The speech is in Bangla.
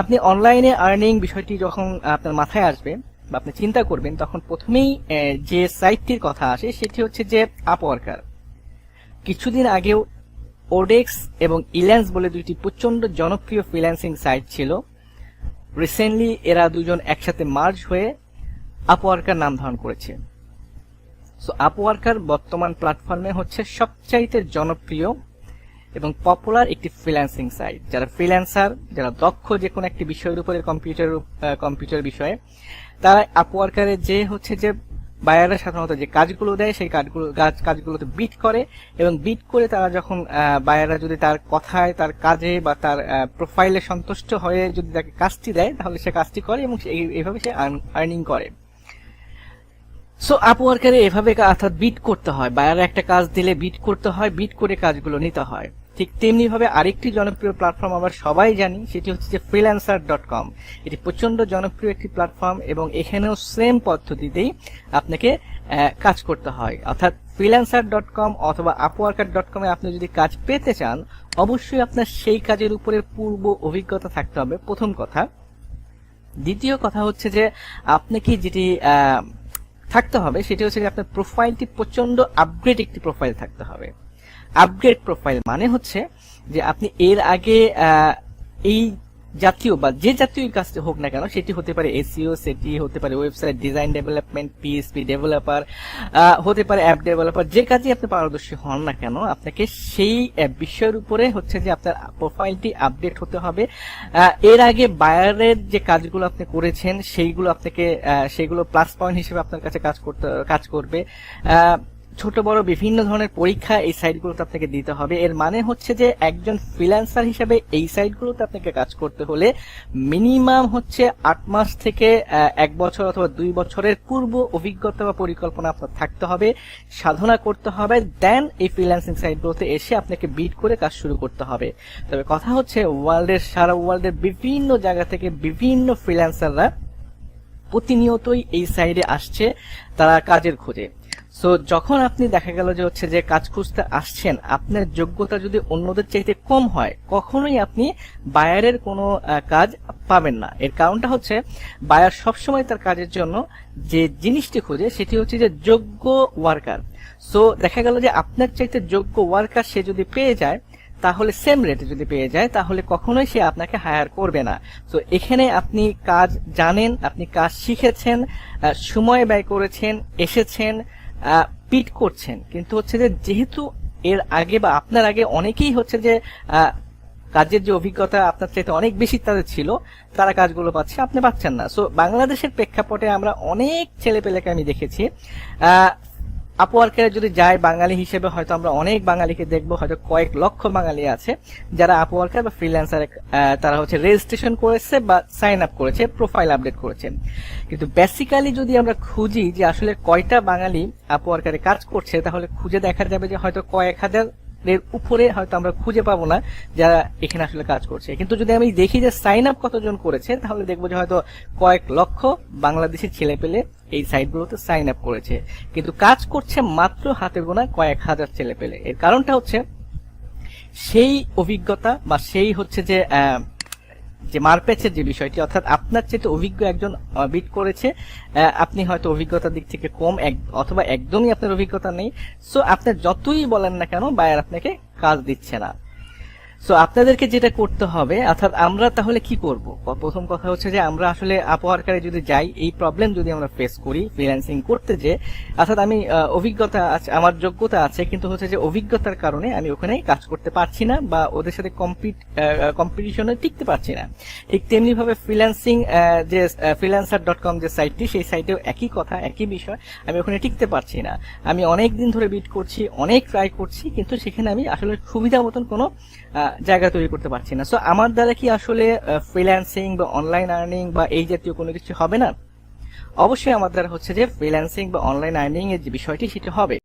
আপনি অনলাইনে আর্নিং বিষয়টি যখন আপনার মাথায় আসবে বা আপনি চিন্তা করবেন, তখন প্রথমেই যে সাইটটির কথা আসে সেটি হচ্ছে যে আপওয়ার্কার কিছুদিন আগেও ওডেক্স এবং ইল্যান্স বলে দুইটি প্রচণ্ড জনপ্রিয় ফ্রিল্যান্সিং সাইট ছিল। রিসেন্টলি এরা দুজন একসাথে মার্জ হয়ে আপওয়ার্কার নাম ধারণ করেছে। সো আপওয়ার্কার বর্তমান প্ল্যাটফর্মে হচ্ছে সবচাইতে জনপ্রিয় এবং পপুলার একটি ফ্রিল্যান্সিং সাইট যারা ফ্রিল্যান্সার যারা দক্ষ যে কোনো একটি বিষয়ের উপরে কম্পিউটার কম্পিউটার বিষয়ে, তারা আপওয়ার্কারে যে হচ্ছে যে বায়াররা সাধারণত যে কাজগুলো দেয়, সেই কাজগুলো, কাজ- কাজগুলোতে বিট করে এবং বিট করে তারা যখন বায়াররা যদি তার কথায়, তার কাজে বা তার প্রোফাইলে সন্তুষ্ট হয়ে যদি তাকে কাজটি দেয়, তাহলে সে কাজটি করে এবং এইভাবে সে আর্নিং করে। সো আপওয়ার্কারে এভাবে অর্থাৎ বিট করতে হয়। বায়ার একটা কাজ দিলে বিট করতে হয় বিট করে কাজগুলো নিতে হয়। ঠিক তেমনি ভাবে আরেকটি জনপ্রিয় প্ল্যাটফর্ম আমরা সবাই জানি, সেটি হচ্ছে যে ফ্রিল্যান্সার ডট কম এটি প্রচণ্ড জনপ্রিয় একটি প্ল্যাটফর্ম এবং এখানেও সেম পদ্ধতিতেই আপনাকে কাজ করতে হয়। অর্থাৎ ফ্রিল্যান্সার ডট কম অথবা আপওয়ার্কার ডট কমে আপনি যদি কাজ পেতে চান, অবশ্যই আপনার সেই কাজের উপরে পূর্ব অভিজ্ঞতা থাকতে হবে। প্রথম কথা। দ্বিতীয় কথা হচ্ছে যে, আপনি কি যেটি থাকতে হবে, সেটি হচ্ছে যে আপনার প্রোফাইলটি প্রচণ্ড আপগ্রেড একটি প্রোফাইল থাকতে হবে। আপগ্রেড প্রোফাইল মানে হচ্ছে যে আপনি এর আগে এই জাতীয় বা যে জাতীয় কাজটি হোক না কেন, সেটি হতে পারে এসিও সেটি হতে পারে website design development PSP developer হতে পারে অ্যাপ ডেভেলপার যে কাজে আপনি পারদর্শী হন না কেন, আপনাকে সেই বিষয়ের উপরে হচ্ছে যে আপনার প্রোফাইলটি আপডেট হতে হবে। এর আগে বায়ারের যে কাজগুলো আপনি করেছেন, সেইগুলো আপনাকে সেইগুলো প্লাস পয়েন্ট হিসেবে আপনার কাছে কাজ করতে, কাজ করবে। ছোট, বড় বিভিন্ন ধরনের পরীক্ষা এই সাইটগুলোতে আপনাকে দিতে হবে। এর মানে হচ্ছে যে একজন ফ্রিল্যান্সার হিসেবে এই সাইটগুলোতে আপনাকে কাজ করতে হলে মিনিমাম হচ্ছে আট মাস থেকে এক বছর অথবা দুই বছরের পূর্ব অভিজ্ঞতা বা পরিকল্পনা আপনার থাকতে হবে, সাধনা করতে হবে, দেন এই ফ্রিল্যান্সিং সাইটগুলোতে এসে আপনাকে বিট করে কাজ শুরু করতে হবে। তবে কথা হচ্ছে ওয়ার্ল্ডের, সারা ওয়ার্ল্ডের বিভিন্ন জায়গা থেকে বিভিন্ন ফ্রিল্যান্সাররা প্রতিনিয়তই এই সাইডে আসছে, তারা কাজের খোঁজে। সো যখন আপনি দেখা গেল যে হচ্ছে যে কাজ খুঁজতে আসছেন, আপনার যোগ্যতা যদি অন্যদের চাইতে কম হয়, কখনোই আপনি বায়ারের কোনো কাজ পাবেন না। এর কারণটা হচ্ছে, বায়ার সবসময় তার কাজের জন্য যে জিনিসটি খোঁজে, সেটি হচ্ছে যে যোগ্য ওয়ার্কার। সো দেখা গেল যে আপনার চাইতে যোগ্য ওয়ার্কার সে যদি পেয়ে যায়, তাহলে সেম রেটে যদি পেয়ে যায়, তাহলে কখনোই সে আপনাকে হায়ার করবে না। তো এখানে আপনি কাজ জানেন, আপনি কাজ শিখেছেন সময় ব্যয় করেছেন, এসেছেন পিট করছেন। কিন্তু হচ্ছে যে যেহেতু এর আগে বা আপনার আগে অনেকেই হচ্ছে যে কাজের যে অভিজ্ঞতা আপনার চাইতে অনেক বেশি তাদের ছিল, তারা কাজগুলো পাচ্ছে, আপনি পাচ্ছেন না। সো বাংলাদেশের প্রেক্ষাপটে আমরা অনেক ছেলে পেলেকে আমি দেখেছি আপওয়ার্কের যদি যায় বাঙালি হিসেবে, হয়তো আমরা অনেক বাঙালিকে দেখব, হয়তো কয়েক লক্ষ বাঙালি আছে, যারা আপওয়ার্কার বা ফ্রিল্যান্সার তারা হচ্ছে রেজিস্ট্রেশন করেছে বা সাইন আপ করেছে প্রোফাইল আপডেট করেছে। কিন্তু বেসিক্যালি যদি আমরা খুঁজি যে আসলে কয়টা বাঙালি আপওয়ার্কারে কাজ করছে, তাহলে খুঁজে দেখা যাবে যে হয়তো কয়েক হাজার এর উপরে হয়তো আমরা খুঁজে পাবো না যারা এখানে আসলে কাজ করছে। কিন্তু যদি আমি দেখি যে সাইন আপ কতজন করেছে, তাহলে দেখব যে হয়তো কয়েক লক্ষ বাংলাদেশের ছেলে পেলে এই সাইটগুলোতে সাইন আপ করেছে। কিন্তু কাজ করছে মাত্র হাতে গোনা কয়েক হাজার ছেলে পেলে। এর কারণটা হচ্ছে, সেই অভিজ্ঞতা বা সেই হচ্ছে যে যে মারপ্যাচের যে বিষয়টি, অর্থাৎ আপনার চেয়ে অভিজ্ঞ একজন বিট করেছে আপনি হয়তো অভিজ্ঞতার দিক থেকে কম এক- অথবা একদমই আপনার অভিজ্ঞতা নেই। সো আপনার যতই বলেন না কেন বায়ার আপনাকে কাজ দিচ্ছে না। সো আপনাদেরকে যেটা করতে হবে, অর্থাৎ আমরা তাহলে কি করব? প্রথম কথা হচ্ছে যে আমরা আসলে আপওয়ার্কারে যদি যাই, এই প্রবলেম যদি আমরা ফেস করি ফ্রিল্যান্সিং করতে যে, অর্থাৎ আমি অভিজ্ঞতা আছে, আমার যোগ্যতা আছে, কিন্তু হচ্ছে যে অভিজ্ঞতার কারণে আমি ওখানে কাজ করতে পারছি না বা ওদের সাথে কম্পিট কম্পিটিশনে টিকতে পারছি না। ঠিক তেমনি ভাবে ফ্রিল্যান্সিং যে ফ্রিল্যান্সার ডট কম যে সাইটটি সেই সাইটেও একই কথা, একই বিষয়, আমি ওখানে টিকতে পারছি না। আমি অনেক দিন ধরে বিট করছি, অনেক ট্রাই করছি, কিন্তু সেখানে আমি আসলে সুবিধা মতন কোনো জায়গা তৈরি করতে পারছি না। সো আমার দ্বারা কি আসলে ফ্রিল্যান্সিং বা অনলাইন আর্নিং বা এই জাতীয় কোনো কিছু হবে না? অবশ্যই আমার দ্বারা হচ্ছে যে ফ্রিল্যান্সিং বা অনলাইন আর্নিং এর যে বিষয়টি, সেটা হবে।